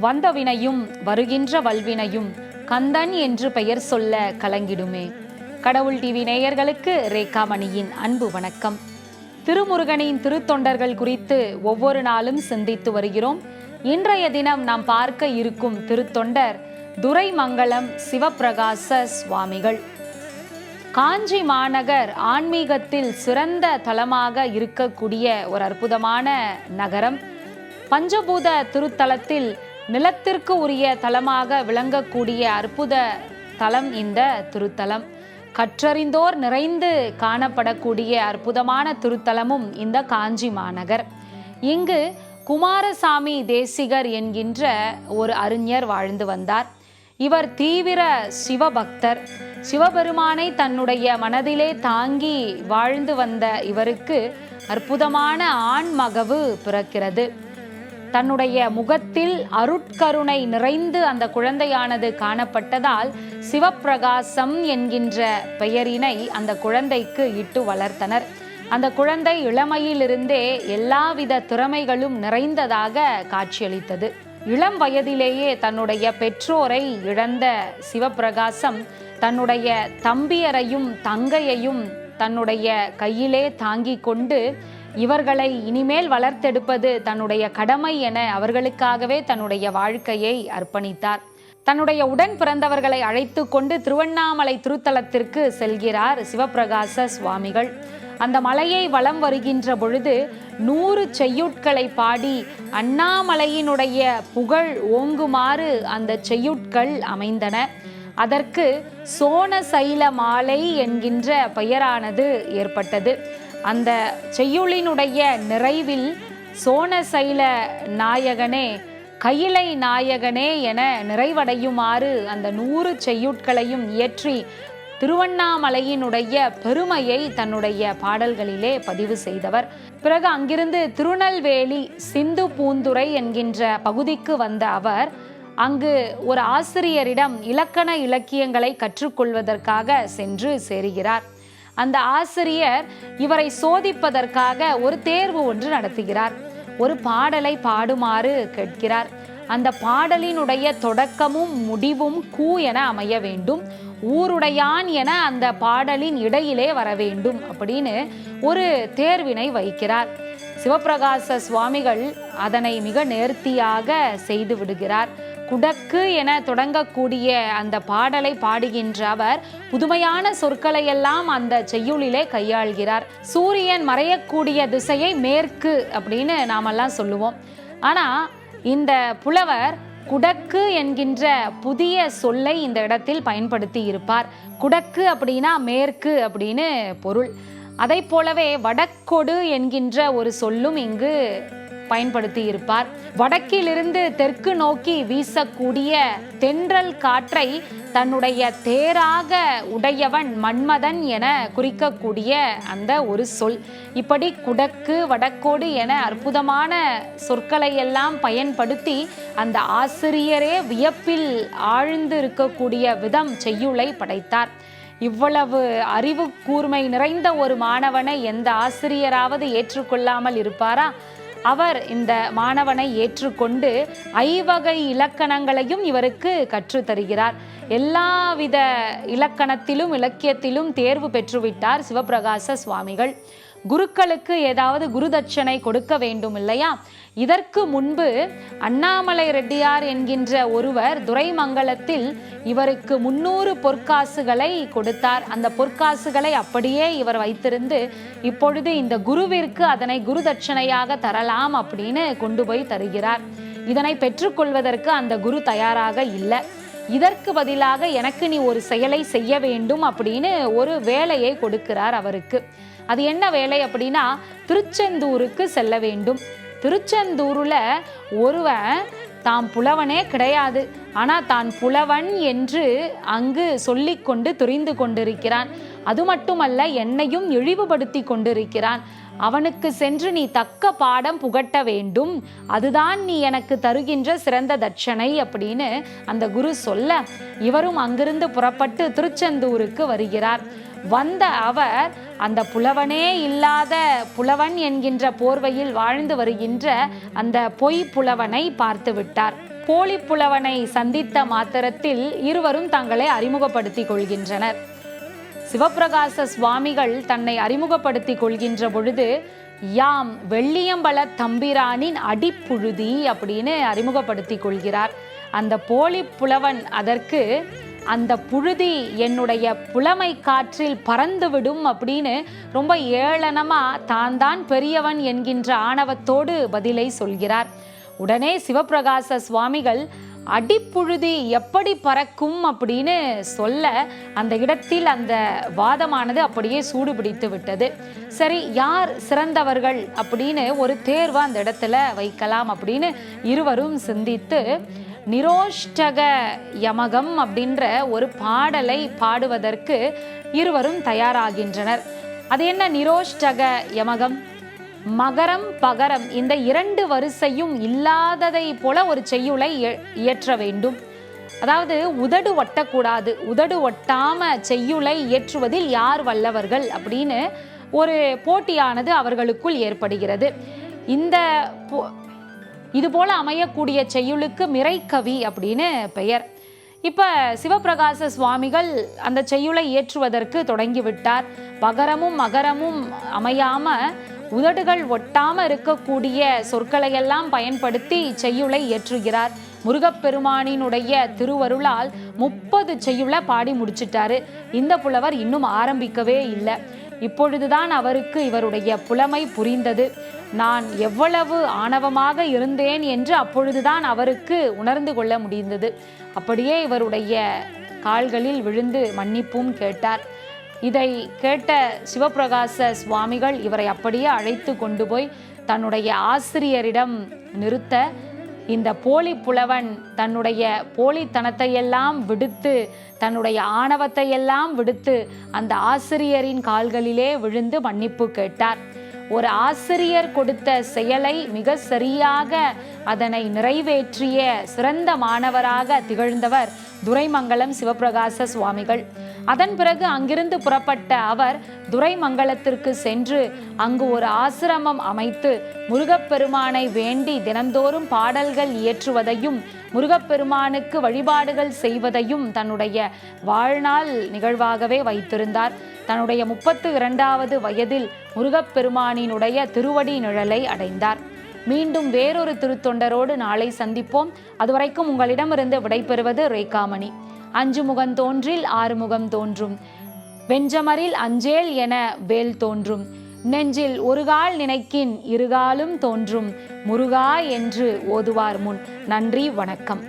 வந்தவினையும் வருகின்ற வல்வினையும் கந்தன் என்று பெயர் சொல்ல கலங்கிடுமே. கடவுள் டிவி நேயர்களுக்கு ரேகாமணியின் அன்பு வணக்கம். திருமுருகனின் திருத்தொண்டர்கள் குறித்து ஒவ்வொரு நாளும் சிந்தித்து வருகிறோம். இன்றைய தினம் நாம் பார்க்க இருக்கும் திருத்தொண்டர் துரைமங்கலம் சிவப்பிரகாச சுவாமிகள். காஞ்சி மாநகர் ஆன்மீகத்தில் சிறந்த தலமாக இருக்கக்கூடிய ஒரு அற்புதமான நகரம். பஞ்சபூத திருத்தலத்தில் நிலத்திற்கு உரிய தலமாக விளங்கக்கூடிய அற்புத தலம் இந்த திருத்தலம். கற்றறிந்தோர் நிறைந்து காணப்படக்கூடிய அற்புதமான திருத்தலமும் இந்த காஞ்சி மாநகர். இங்கு குமாரசாமி தேசிகர் என்கின்ற ஒரு அறிஞர் வாழ்ந்து வந்தார். இவர் தீவிர சிவபக்தர். சிவபெருமானை தன்னுடைய மனதிலே தாங்கி வாழ்ந்து வந்த இவருக்கு அற்புதமான ஆண்மகவு பிறக்கிறது. தன்னுடைய முகத்தில் அருட்கருணை நிறைந்து அந்த குழந்தையானது காணப்பட்டதால் சிவப்பிரகாசம் என்கின்ற பெயரினை அந்த குழந்தைக்கு இட்டு வளர்த்தனர். அந்த குழந்தை இளமையிலிருந்தே எல்லாவித திறமைகளும் நிறைந்ததாக காட்சியளித்தது. இளம் வயதிலேயே தன்னுடைய பெற்றோரை இழந்த சிவப்பிரகாசம் தன்னுடைய தம்பியரையும் தங்கையையும் தன்னுடைய கையிலே தாங்கிக் கொண்டு இவர்களை இனிமேல் வளர்த்தெடுப்பது தன்னுடைய கடமை என அவர்களுக்காகவே தன்னுடைய வாழ்க்கையை அர்ப்பணித்தார். தன்னுடைய உடன் பிறந்தவர்களை அழைத்து கொண்டு திருவண்ணாமலை திருத்தலத்திற்கு செல்கிறார் சிவப்பிரகாச சுவாமிகள். அந்த மலையை வலம் வருகின்ற பொழுது நூறு செய்யுட்களை பாடி அண்ணாமலையினுடைய புகழ் ஓங்குமாறு அந்த செய்யுட்கள் அமைந்தன. அதற்கு சோனசைல மாலை என்கின்ற பெயரானது ஏற்பட்டது. அந்த செய்யுளினுடைய நிறைவில் சோனசைல நாயகனே கையிலை நாயகனே என நிறைவடையுமாறு அந்த நூறு செய்யுட்களையும் இயற்றி திருவண்ணாமலையினுடைய பெருமையை தன்னுடைய பாடல்களிலே பதிவு செய்தவர். பிறகு அங்கிருந்து திருநெல்வேலி சிந்து பூந்துரை என்கின்ற பகுதிக்கு வந்த அவர் அங்கு ஒரு ஆசிரியரிடம் இலக்கண இலக்கியங்களை கற்றுக்கொள்வதற்காக சென்று சேருகிறார். அந்த ஆசிரியர் இவரை சோதிப்பதற்காக ஒரு தேர்வு ஒன்று நடத்துகிறார். ஒரு பாடலை பாடுமாறு கேட்கிறார். அந்த பாடலினுடைய தொடக்கமும் முடிவும் கூ என அமைய வேண்டும். ஊருடையான் என அந்த பாடலின் இடையிலே வர வேண்டும் அப்படின்னு ஒரு தேர்வினை வைக்கிறார். சிவப்பிரகாச சுவாமிகள் அதனை மிக நேர்த்தியாக செய்து விடுகிறார். குடக்கு என தொடங்கக்கூடிய அந்த பாடலை பாடுகின்ற அவர் புதுமையான சொற்களை எல்லாம் அந்த செய்யுளிலே கையாள்கிறார். சூரியன் மறையக்கூடிய திசையை மேற்கு அப்படின்னு நாமெல்லாம் சொல்லுவோம். ஆனா இந்த புலவர் குடக்கு என்கின்ற புதிய சொல்லை இந்த இடத்தில் பயன்படுத்தி இருப்பார். குடக்கு அப்படின்னா மேற்கு அப்படின்னு பொருள். அதை போலவே வடக்கொடு என்கின்ற ஒரு சொல்லும் இங்கு பயன்படுத்தி இருப்பார் வடக்கிலிருந்து தெற்கு நோக்கி வீசக்கூடிய தென்றல் காற்றை தன்னுடைய தேராக உடையவன் மன்மதன் என குறிக்கக்கூடிய அந்த ஒரு சொல். இப்படி குடக்கு வடக்கோடு என அற்புதமான சொற்களை எல்லாம் பயன்படுத்தி அந்த ஆசிரியரே வியப்பில் ஆழ்ந்து இருக்கக்கூடிய விதம் செய்யுளை படைத்தார். இவ்வளவு அறிவு கூர்மை நிறைந்த ஒரு மாணவனை எந்த ஆசிரியராவது ஏற்றுக்கொள்ளாமல் இருப்பாரா? அவர் இந்த மாணவனை ஏற்றுக்கொண்டு ஐவகை இலக்கணங்களையும் இவருக்கு கற்றுத்தருகிறார். எல்லாவித இலக்கணத்திலும் இலக்கியத்திலும் தேர்வு பெற்றுவிட்டார் சிவபிரகாச சுவாமிகள். குருக்களுக்கு ஏதாவது குருதட்சணை கொடுக்க வேண்டும் இல்லையா? இதற்கு முன்பு அண்ணாமலை ரெட்டியார் என்கின்ற ஒருவர் துரைமங்கலத்தில் இவருக்கு முன்னூறு பொற்காசுகளை கொடுத்தார். அந்த பொற்காசுகளை அப்படியே இவர் வைத்திருந்து இப்பொழுது இந்த குருவிற்கு அதனை குருதட்சணையாக தரலாம் அப்படின்னு கொண்டு போய் தருகிறார். இதனை பெற்றுக்கொள்வதற்கு அந்த குரு தயாராக இல்லை. இதற்கு பதிலாக எனக்கு நீ ஒரு செயலை செய்ய வேண்டும் அப்படின்னு ஒரு வேலையை கொடுக்கிறார் அவருக்கு. அது என்ன வேலை அப்படின்னா திருச்செந்தூருக்கு செல்ல வேண்டும். திருச்செந்தூரில் ஒருவன் தாம் புலவனே கிடையாது. ஆனால் தான் புலவன் என்று அங்கு சொல்லிக்கொண்டு துரிந்து கொண்டிருக்கிறான். அது மட்டுமல்ல என்னையும் இழிவுபடுத்தி கொண்டிருக்கிறான். அவனுக்கு சென்று நீ தக்க பாடம் புகட்ட வேண்டும். அதுதான் நீ எனக்கு தருகின்ற சிறந்த தட்சணை அப்படின்னு அந்த குரு சொல்ல இவரும் அங்கிருந்து புறப்பட்டு திருச்செந்தூருக்கு வருகிறார். வந்த அவர் அந்த புலவனே இல்லாத புலவன் என்கின்ற போர்வையில் வாழ்ந்து வருகின்ற அந்த பொய் புலவனை பார்த்து விட்டார். போலி புலவனை சந்தித்த மாத்திரத்தில் இருவரும் தங்களை அறிமுகப்படுத்திக் கொள்கின்றனர். சிவப்பிரகாச சுவாமிகள் தன்னை அறிமுகப்படுத்திக் கொள்கின்ற பொழுது யாம் வெள்ளியம்பல தம்பிரானின் அடிப்புழுதி அப்படின்னு அறிமுகப்படுத்திக் கொள்கிறார். அந்த போலி புலவன் அதற்கு அந்த புழுதி என்னுடைய புலமை காற்றில் பறந்துவிடும் அப்படின்னு ரொம்ப ஏளனமா தான் தான் பெரியவன் என்கின்ற ஆணவத்தோடு பதிலை சொல்கிறார். உடனே சிவப்பிரகாச சுவாமிகள் அடிப்புழுதி எப்படி பறக்கும்? அப்படின்னு சொல்ல அந்த இடத்தில் அந்த வாதமானது அப்படியே சூடு பிடித்து விட்டது. சரி யார் சிறந்தவர்கள் அப்படின்னு ஒரு தேர்வு அந்த இடத்துல வைக்கலாம் அப்படின்னு இருவரும் சிந்தித்து நிரோஷ்டக யமகம் அப்படின்ற ஒரு பாடலை பாடுவதற்கு இருவரும் தயாராகின்றனர். அது என்ன நிரோஷ்டக யமகம்? மகரம் பகரம் இந்த இரண்டு வரிசையும் இல்லாததை போல ஒரு செய்யுளை இயற்ற வேண்டும். அதாவது உதடு ஒட்டக்கூடாது. உதடு ஒட்டாம செய்யுளை இயற்றுவதில் யார் வல்லவர்கள் அப்படின்னு ஒரு போட்டியானது அவர்களுக்குள் ஏற்படுகிறது. இந்த இதுபோல் அமையக்கூடிய செய்யுளுக்கு மிரைக்கவி அப்படின்னு பெயர். இப்போ சிவபிரகாச சுவாமிகள் அந்த செய்யுளை இயற்றுவதற்கு தொடங்கிவிட்டார். பகரமும் மகரமும் அமையாம உதடுகள் ஒட்டாம இருக்கக்கூடிய சொற்களையெல்லாம் பயன்படுத்தி செய்யுளை இயற்றுகிறார் முருகப்பெருமானினுடைய திருவருளால் முப்பது செய்யுளை பாடி முடிச்சிட்டாரு. இந்த புலவர் இன்னும் ஆரம்பிக்கவே இல்லை. இப்பொழுதுதான் அவருக்கு இவருடைய புலமை புரிந்தது. நான் எவ்வளவு ஆணவமாக இருந்தேன் என்று அப்பொழுதுதான் அவருக்கு உணர்ந்து கொள்ள முடிந்தது. அப்படியே இவருடைய கால்களில் விழுந்து மன்னிப்பும் கேட்டார். இதை கேட்ட சிவபிரகாச சுவாமிகள் இவரை அப்படியே அழைத்து கொண்டு போய் தன்னுடைய ஆசிரியரிடம் நிறுத்த இந்த போலி புலவன் தன்னுடைய போலித்தனத்தையெல்லாம் விடுத்து தன்னுடைய ஆணவத்தையெல்லாம் விடுத்து அந்த ஆசிரியரின் கால்களிலே விழுந்து மன்னிப்பு கேட்டார். ஒரு ஆசிரியர் கொடுத்த செயலை மிக சரியாக அதனை நிறைவேற்றிய சிறந்த மாணவராக திகழ்ந்தவர் துரைமங்கலம் சிவபிரகாச சுவாமிகள். அதன் பிறகு அங்கிருந்து புறப்பட்ட அவர் துரைமங்கலத்திற்கு சென்று அங்கு ஒரு ஆசிரமம் அமைத்து முருகப்பெருமானை வேண்டி தினந்தோறும் பாடல்கள் இயற்றுவதையும் முருகப்பெருமானுக்கு வழிபாடுகள் செய்வதையும் தன்னுடைய வாழ்நாள் நிகழ்வாகவே வைத்திருந்தார். தன்னுடைய முப்பத்து இரண்டாவது வயதில் முருகப்பெருமானினுடைய திருவடி நிழலை அடைந்தார். மீண்டும் வேறொரு திருத்தொண்டரோடு நாளை சந்திப்போம். அதுவரைக்கும் உங்களிடமிருந்து விடைபெறுவது ரேகாமணி. அஞ்சு முகம் தோன்றில் ஆறு முகம் தோன்றும். வெஞ்சமரில் அஞ்சேல் என வேல் தோன்றும். நெஞ்சில் ஒருகால் நினைக்கின் இருகாலும் தோன்றும். முருகா என்று ஓதுவார் முன். நன்றி வணக்கம்.